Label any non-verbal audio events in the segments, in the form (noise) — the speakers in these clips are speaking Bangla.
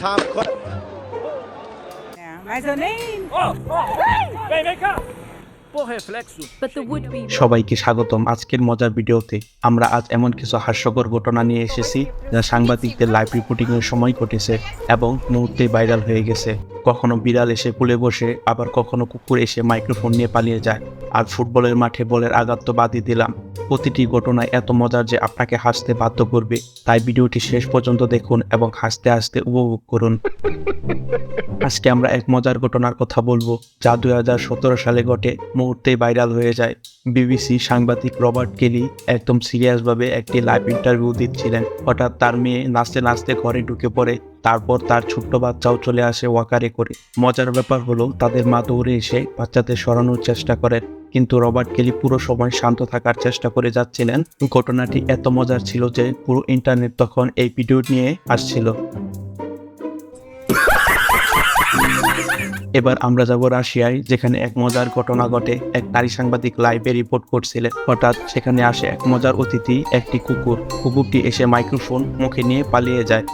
But the would be সবাইকে স্বাগতম আজকের মজার ভিডিওতে। আমরা আজ এমন কিছু হাস্যকর ঘটনা নিয়ে এসেছি যা সাংবাদিকদের লাইভ রিপোর্টিং এর সময় ঘটেছে এবং মুহূর্তে ভাইরাল হয়ে গেছে। কখনো বিড়াল এসে কুলে বসে, আবার কখনো কুকুর এসে মাইক্রোফোন নিয়ে পালিয়ে যায়। আর ফুটবলের মাঠে বলের আঘাত তো বাদই দিলাম। প্রতিটি ঘটনায় এত মজার যে আপনাকে হাসতে বাধ্য করবে। তাই ভিডিওটি শেষ পর্যন্ত দেখুন এবং হাসতে হাসতে উপভোগ করুন। আজকে আমরা এক মজার ঘটনার কথা বলব, যা দুই হাজার সতেরো সালে ঘটে, মুহূর্তেই ভাইরাল হয়ে যায়। বিবিসি সাংবাদিক রবার্ট কেলি একদম সিরিয়াসভাবে একটি লাইভ ইন্টারভিউ দিচ্ছিলেন। হঠাৎ তার মেয়ে নাচতে নাচতে ঘরে ঢুকে পড়ে। তারপর তার ছোট্ট বাচ্চাও চলে আসে ওয়াকারে করে। মজার ব্যাপার হলো, তাদের মা দৌড়ে এসে বাচ্চাদের সরানোর চেষ্টা করেন। কিন্তু রবার্ট কেলি পুরো সময় শান্ত থাকার চেষ্টা করে যাচ্ছিলেন। ঘটনাটি এত মজার ছিল যে পুরো ইন্টারনেট তখন এই ভিডিও নিয়ে আসছিল। এবার আমরা যাব রাশিয়ায়, যেখানে এক মজার ঘটনা ঘটে। এক নারী সাংবাদিক লাইভে রিপোর্ট করছিলেন। হঠাৎ সেখানে আসে এক মজার অতিথি, একটি কুকুর। কুকুরটি এসে মাইক্রোফোন মুখে নিয়ে পালিয়ে যায়।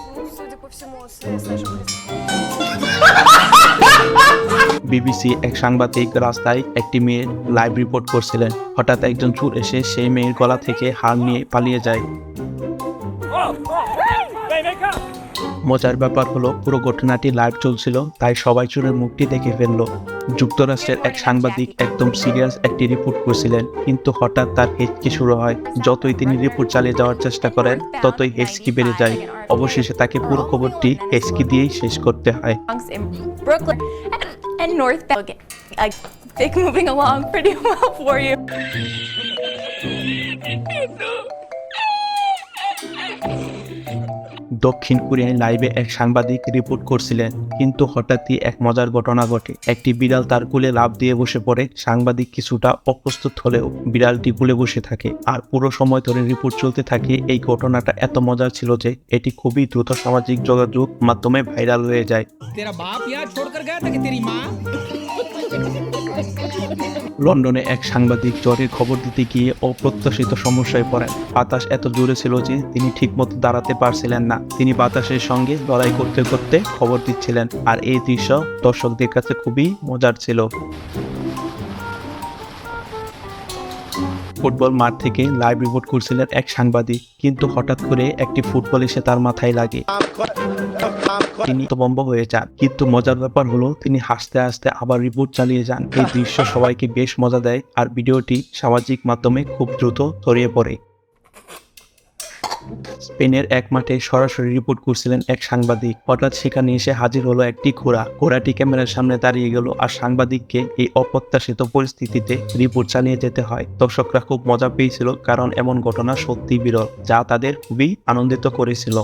বিবিসি এক সাংবাদিক রাস্তায় একটি মেয়ের লাইভ রিপোর্ট করছিলেন। হঠাৎ একজন চুর এসে সেই মেয়ের গলা থেকে হার নিয়ে পালিয়ে যায়। মজার ব্যাপার হলো পুরো ঘটনাটি লাইভ চলছিল তাই সবাই চোরের মুখটি দেখে ফেলল। যুক্তরাষ্ট্রের এক সাংবাদিক একদম সিরিয়াস একটি রিপোর্ট করছিলেন কিন্তু হঠাৎ তার হেঁচকি শুরু হয়। যতই তিনি রিপোর্ট চালিয়ে যাওয়ার চেষ্টা করেন ততই হেঁচকি বেড়ে যায়। অবশেষে তাকে পুরো খবরটি হেঁচকি দিয়েই শেষ করতে হয়। (laughs) দক্ষিণ কোরিয়ায় লাইভে এক সাংবাদিক রিপোর্ট করছিলেন, কিন্তু হঠাৎই এক মজার ঘটনা ঘটে। একটি বিড়াল তার কুলে লাভ দিয়ে বসে পড়ে। সাংবাদিক কিছুটা অপ্রস্তুত হলেও বিড়ালটি কুলে বসে থাকে। আর পুরো সময় ধরে রিপোর্ট চলতে থাকে, এই ঘটনাটা এত মজার ছিল যে এটি খুবই দ্রুত সামাজিক যোগাযোগ মাধ্যমে ভাইরাল হয়ে যায়। লন্ডনে এক সাংবাদিক জ্বরের খবর দিতে গিয়ে অপ্রত্যাশিত সমস্যায় পড়েন। বাতাস এত জোরে ছিল যে তিনি ঠিকমতো দাঁড়াতে পারছিলেন না। তিনি বাতাসের সঙ্গে লড়াই করতে করতে খবর দিচ্ছিলেন। আর এই দৃশ্য দর্শকদের কাছে খুবই মজার ছিল। ফুটবল মাঠ থেকে লাইভ রিপোর্ট করছিলেন এক সাংবাদিক। কিন্তু হঠাৎ করে একটি ফুটবল এসে তার মাথায় লাগে. তিনি হতবম্ব হয়ে যান। কিন্তু মজার ব্যাপার হলো, তিনি হাসতে হাসতে আবার রিপোর্ট চালিয়ে যান। এই দৃশ্য সবাইকে বেশ মজা দেয়, আর ভিডিওটি সামাজিক মাধ্যমে খুব দ্রুত ছড়িয়ে পড়ে। স্পেনের এক মাঠে সরাসরি রিপোর্ট করছিলেন এক সাংবাদিক। হঠাৎ সেখানে এসে হাজির হলো একটি ঘোড়া। ঘোড়াটি ক্যামেরার সামনে দাঁড়িয়ে গেল আর সাংবাদিককে এই অপ্রত্যাশিত পরিস্থিতিতে রিপোর্ট চালিয়ে যেতে হয়। দর্শকরা খুব মজা পেয়েছিল কারণ এমন ঘটনা সত্যি বিরল, যা তাদের খুবই আনন্দিত করেছিল।